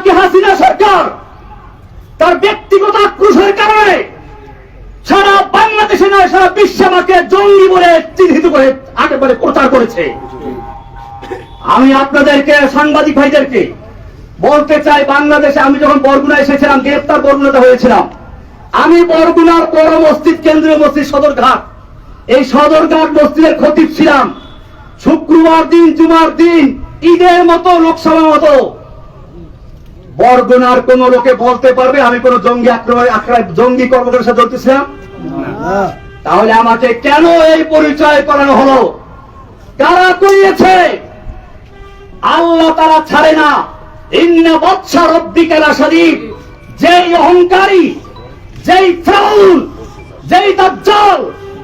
নাকি হাসিনা সরকার তার ব্যক্তিগত আক্রোশের কারণে সারা বাংলাদেশে নয়, সারা বিশ্বে আমাকে জঙ্গি বলে চিহ্নিত করে একেবারে প্রচার করেছে। আমি আপনাদেরকে, সাংবাদিক ভাইদেরকে বলতে চাই, বাংলাদেশে আমি যখন বরগুনা এসেছিলাম, গ্রেপ্তার বরগুনাতে হয়েছিলাম, আমি বরগুনার বড় মসজিদ, কেন্দ্রীয় মসজিদ সদরঘাট। এই সদরঘাট মসজিদের খতিব ছিলাম। শুক্রবার দিন, জুমার দিন, ঈদের মতো লোকসভা মতো বরগুনার কোন লোকে বলতে পারবে আমি কোন জঙ্গি আক্রমণ জঙ্গি কর্মকারের সাথে জড়িতেছিলাম তাহলে আমাকে কেন এই পরিচয় করানো হলো? কারা করিয়েছে? আল্লাহ তারা ছাড়ে না। ইন্না বৎসা রব্বিকালা শরীফ যেই অহংকারী যেই ফ্রাউন যেই দাজ্জাল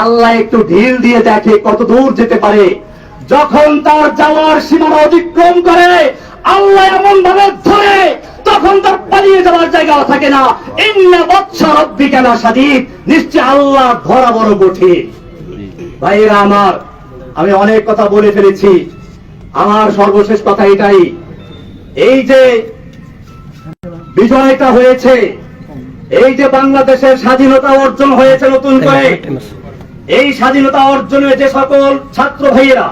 আল্লাহ একটু ঢিল দিয়ে দেখে কত দূর যেতে পারে। যখন তার যাওয়ার সীমানা অতিক্রম করে, আল্লাহ এমন ভাবে ধরে, তখন তার পালিয়ে যাওয়ার জায়গা থাকে না। ইন্না বৎসর অব্বিকানা সাদিক নিশ্চয় আল্লাহ ধরা বড় কঠিন। ভাইয়েরা আমার, আমি অনেক কথা বলে ফেলেছি। আমার সর্বশেষ কথা এটাই। এই যে বিজয়টা হয়েছে, এই যে বাংলাদেশের স্বাধীনতা অর্জন হয়েছে নতুন করে এই স্বাধীনতা অর্জনে যে সকল ছাত্র ভাইয়েরা,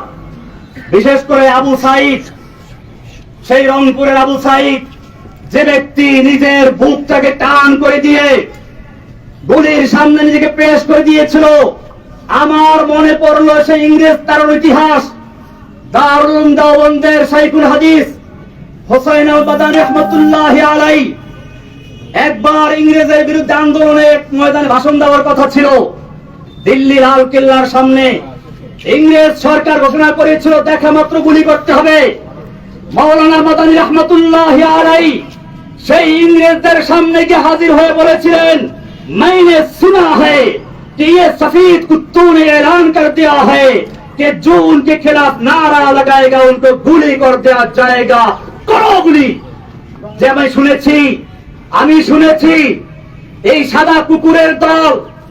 বিশেষ করে আবু সাইদ, সেই রংপুরের আবু সাইদ, যে ব্যক্তি নিজের বুকটাকে টান করে দিয়ে গুলির সামনে নিজেকে পেশ করে দিয়েছিল, আমার মনে পড়ল সেই ইংরেজ তার ইতিহাস দারুণ দাওবন্দের সাইকুল হাদিস হোসাইন আল রহমতুল্লাহ আলাই একবার ইংরেজের বিরুদ্ধে আন্দোলনে ময়দানে ভাষণ দেওয়ার কথা ছিল। দিল্লি লাল কেল্লার সামনে ইংরেজ সরকার ঘোষণা করেছিল দেখা মাত্র গুলি করতে হবে মৌলানা মাদানী রহমতুল্লাহ আলাই সেই ইংরেজদের সামনে গিয়ে হাজির হয়ে বলেছিলেন मैंने सुना है कि ये सफेद कुत्तों ने ऐलान कर दिया है कि जो उनके खिलाफ नारा लगाएगा उनको गुली कर दिया जाएगा करो गुली যে আমি শুনেছি আমি শুনেছি এই সাদা কুকুরের দল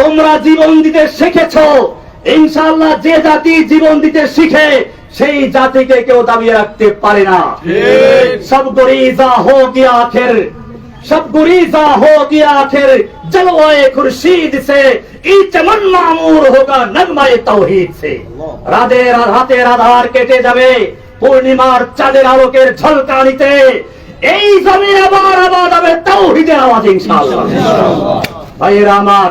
তোমরা জীবন দিতে শিখেছ। ইনশাল্লাহ যে জাতি জীবন দিতে শিখে সেই জাতিকে কেউ দাবিয়ে রাখতে পারে না। সব গরিজা হো গিয়া আখের সব গুরিজা হো গিয়া আখের খুরশিদ সে ই চমন মামুর হোগা নগমায়ে তৌহিদ সে। রাধে রাধার কেটে যাবে পূর্ণিমার চাঁদের আলোকের ঝলকানিতে। এই জমি আবার আবাদ হবে তৌহিদের আওয়াজ ইনশাআল্লাহ। ভাইয়েরা আমার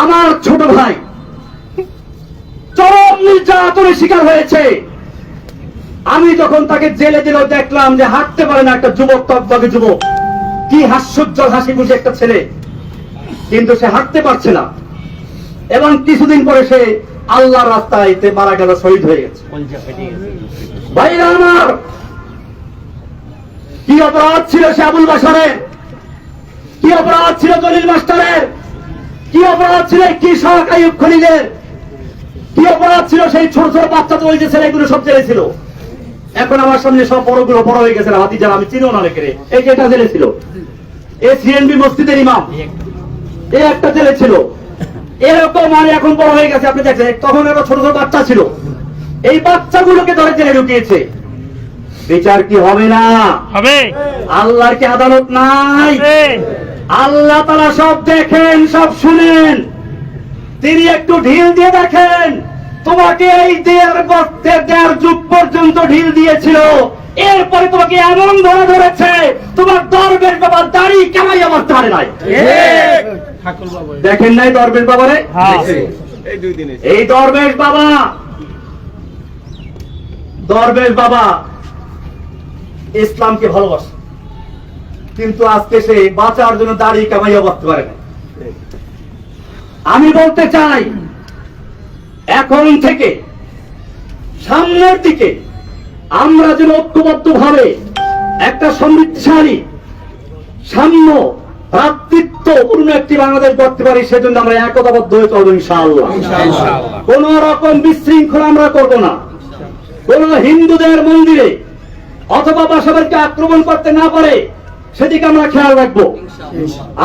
আমার ছোট ভাই চরম নির্যাতনের শিকার হয়েছে। আমি যখন তাকে জেলে দিল দেখলাম যে হাঁটতে পারে না একটা যুবক তকবাকে যুবক, কি হাস্যজ্জ্বল হাসি খুশি একটা ছেলে। কিন্তু সে হাঁটতে পারছে না। এবং কিছুদিন পরে সে আল্লাহ রাস্তায় মারা গেল, শহীদ হয়ে গেছে। ভাইরা আমার, কি অপরাধ ছিল সে আবুল বাসারের কি অপরাধ ছিল দলিল মাস্টারের? কি অপরাধ ছিল? এই কৃষক আয়ুব খলিলের? কি অপরাধ ছিল? সেই ছোট ছোট বাচ্চা তো ওই যে ছেলেগুলো সব জেলে ছিল। এখন আমার সামনে সব বড়গুলো বড় হয়ে গেছে হাতি যারা আমি চিনো না অনেকের। এই যে এটা জেলে ছিল। এ সিএনবি মসজিদের ইমাম। এ একটা জেলে ছিল। এরকম মানে এখন বড় হয়ে গেছে। আপনি দেখছেন তখন একটা ছোট ছোট বাচ্চা ছিল। এই বাচ্চাগুলোকে ধরে জেলে ঢুকিয়েছে। বিচার কি হবে না? হবে। আল্লাহর কি আদালত নাই। আল্লাহ তারা সব দেখেন সব শুনেন। তিনি একটু ঢিল দিয়ে দেখেন। তোমাকে এই দেড় বছর দেড় যুগ পর্যন্ত ঢিল দিয়েছিল। এরপরে তোমাকে এমন ধরে ধরেছে তোমার দরবেশ বাবা দাড়ি কেমাই আমার ধারে নাই। দেখেন নাই দরবেশ বাবারে? হ্যাঁ। এই দরবেশ বাবা। দরবেশ বাবা ইসলামকে ভালোবাসে। কিন্তু আজকে সে বাঁচার জন্য দাড়ি কামাইয়া বাঁচতে পারে না। আমি বলতে চাই এখন থেকে সামনের দিকে আমরা যেন ঐক্যবদ্ধ ভাবে একটা সমৃদ্ধশালী সাম্য ভ্রাতৃত্বপূর্ণ একটি বাংলাদেশ গড়তে পারি সেজন্য আমরা একতাবদ্ধ হয়ে চলবো ইনশাআল্লাহ। কোন রকম বিশৃঙ্খলা আমরা করব না। কোন হিন্দুদের মন্দিরে অথবা বাসাবাড়িকে আক্রমণ করতে না পারে সেদিকে আমরা খেয়াল রাখব।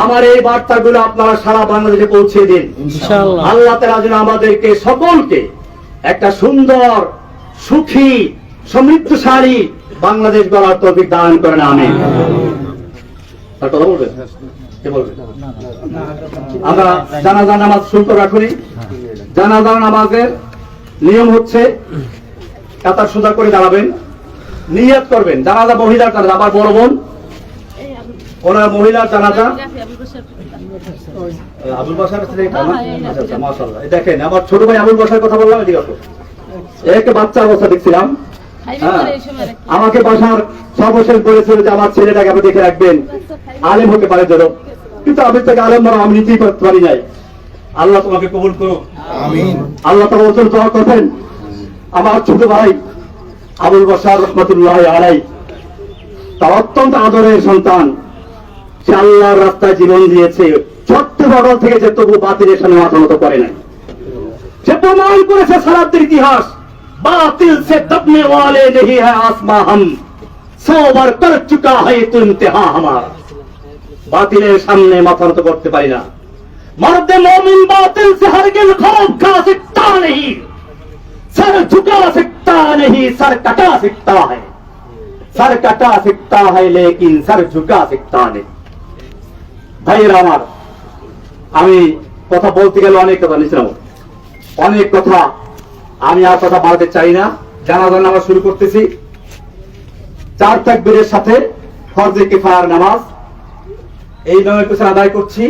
আমার এই বার্তাগুলো আপনারা সারা বাংলাদেশে পৌঁছে দিন। আল্লাহ তারা যেন আমাদেরকে সকলকে একটা সুন্দর সুখী সমৃদ্ধশালী বাংলাদেশ গড়ার তৌফিক দান করেন আমি আর কথা বলবেন? কে বলবেন আমরা জানাজা নামাজ শুরু করে রাখুনি। জানাজা নামাজের নিয়ম হচ্ছে কাতার সোজা করে দাঁড়াবেন নিয়াত করবেন। জানাজা মহিলার জানাজা আমার বড় বোন। ওনার মহিলার জানাজা আবুল বাসার ছেলে এটা না? আচ্ছা, আচ্ছা। এই দেখেন আমার ছোট ভাই আবুল বাসার কথা বললাম এদিকে। একটা বাচ্চা অবস্থা দেখছিলাম। হ্যাঁ। আমাকে বাসার সর্বশেষ বলেছিল যে আমার ছেলেটাকে আপনি দেখে রাখবেন। আলেম হতে পারে যেন। কিন্তু আমি তাকে আলেম বড় আমি নিতেই করতে পারি নাই। আল্লাহ তোমাকে কবুল আমিন। আল্লাহ তালা ওজন দোয়া করবেন। আমার ছোট ভাই আবুল বসার রহমতুল্লাহ আলাই তার অত্যন্ত আদরের সন্তান। সে আল্লাহর রাস্তায় জীবন দিয়েছে ছোট্ট বড় থেকে যে তবু বাতিলের সামনে মাথা মতো করে নাই সে প্রমাণ করেছে সারাদের ইতিহাস বাতিল সে দবনে वाले नहीं है आसमां हम सौ बार कर चुका है तो इम्तिहान हमारा বাতিলের সামনে মাথা নত করতে পারি না मर्द मोमिन बातिल से हरगिज खौफ खा सकता नहीं सर झुका सकता नहीं सर कटा सकता है सर कटा सकता है लेकिन सर झुका सकता नहीं ভাইয়েরা আমার, আমি কথা বলতে গেলে অনেক কথা নিছিলাম। অনেক কথা আমি আর কথা বাড়াতে চাই না। জানাজার নামাজ শুরু করতেছি। চার তাকবীরের সাথে ফরজে কিফায়ার নামাজ। এই নয় পেছনে আদায় করছি।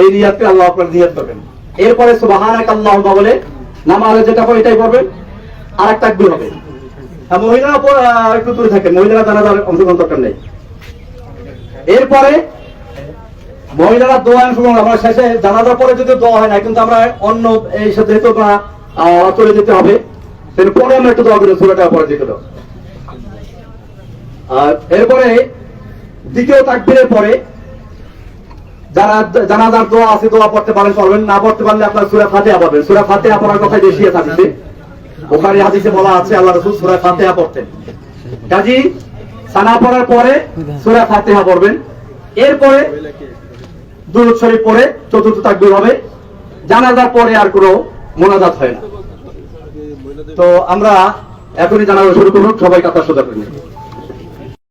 এই নিয়াতকে আল্লাহ আপনার নিয়াত করবেন। এরপরে সুবাহানাক আল্লাহ বলে, নামাজে যেটা হবে এটাই করবেন আর একটা তাকবীর হবে। মহিলারা একটু দূরে থাকে মহিলারা জানাজার অংশগ্রহণ দরকার নেই। এরপরে মহিলারা দোয়া অংশগ্রহণ আমরা শেষে জানাজার পরে যদি দোয়া হয় না কিন্তু আমরা অন্য এই সাথে আহ, চলে যেতে হবে পরে আমরা একটু দোয়া করি সুরাটা পরে যেতে আর এরপরে দ্বিতীয় তাকবীরের পরে যারা জানাজার দোয়া আছে দোয়া পড়তে পারেন পড়বেন না পড়তে পারলে আপনার সুরা ফাতেহা পড়বেন। সুরা ফাতেহা পড়ার কথা বেশি আছে ওখানে হাদিসে বলা আছে আল্লাহ রাসূল সুরা ফাতেহা পড়তেন। কাজী সানা পড়ার পরে সুরা ফাতেহা পড়বেন। এরপরে দুরূদ শরীফ পড়ে চতুর্থ তাকবীর হবে জানাজার পরে আর কোনো মোনাজাত হয় না তো আমরা এখনই জানাজা শুরু করুন, সবাই কথা সোজা করে।